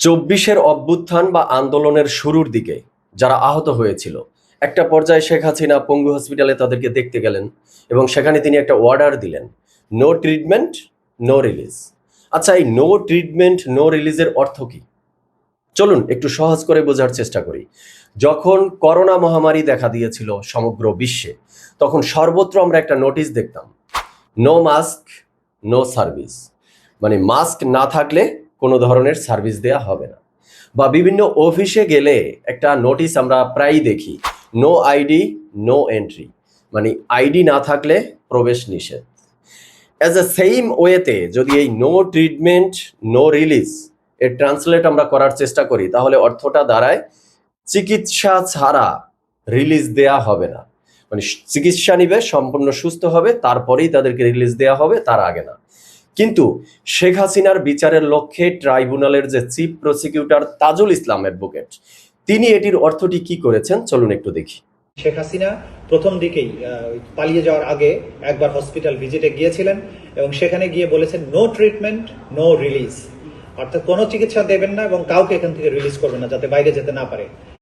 চব্বিশের অভ্যুত্থান বা আন্দোলনের শুরুর দিকে যারা আহত হয়েছিল, একটা পর্যায়ে শেখ হাসিনা পঙ্গু হসপিটালে তাদেরকে দেখতে গেলেন এবং সেখানে তিনি একটা অর্ডার দিলেন নো ট্রিটমেন্ট নো রিলিজ আচ্ছা এই নো ট্রিটমেন্ট নো রিলিজের অর্থ কি? চলুন একটু সহজ করে বোঝার চেষ্টা করি। যখন করোনা মহামারী দেখা দিয়েছিল সমগ্র বিশ্বে, তখন সর্বত্র আমরা একটা নোটিশ দেখতাম নো মাস্ক নো সার্ভিস মানে মাস্ক না থাকলে কোনো ধরনের সার্ভিস দেয়া হবে না। বা বিভিন্ন অফিসে গেলে একটা নোটিশ আমরা প্রায়ই দেখি নো আইডি নো এন্ট্রি মানে আইডি না থাকলে প্রবেশ নিষেধ। অ্যাজ এ সেম ওয়েতে যদি এই নো ট্রিটমেন্ট নো রিলিজ এর ট্রান্সলেট আমরা করার চেষ্টা করি, তাহলে অর্থটা দাঁড়ায়, চিকিৎসা ছাড়া রিলিজ দেয়া হবে না। মানে চিকিৎসা নিবে, সম্পূর্ণ সুস্থ হবে, তারপরেই তাদেরকে রিলিজ দেয়া হবে, তার আগে না। কিন্তু শেখ হাসিনার বিচারের লক্ষ্যে ট্রাইব্যুনালের যে chief prosecutor Tajul Islam advocate, তিনি এটির অর্থটি কি করেছেন চলুন একটু দেখি। শেখ হাসিনা প্রথম দিকেই পালিয়ে যাওয়ার আগে একবার হসপিটাল ভিজিটে গিয়েছিলেন এবং সেখানে গিয়ে বলেছেন নো ট্রিটমেন্ট নো রিলিজ অর্থাৎ কোনো চিকিৎসা দেবেন না এবং কাউকে এখান থেকে রিলিজ করবেন না যাতে বাইরে যেতে না পারে।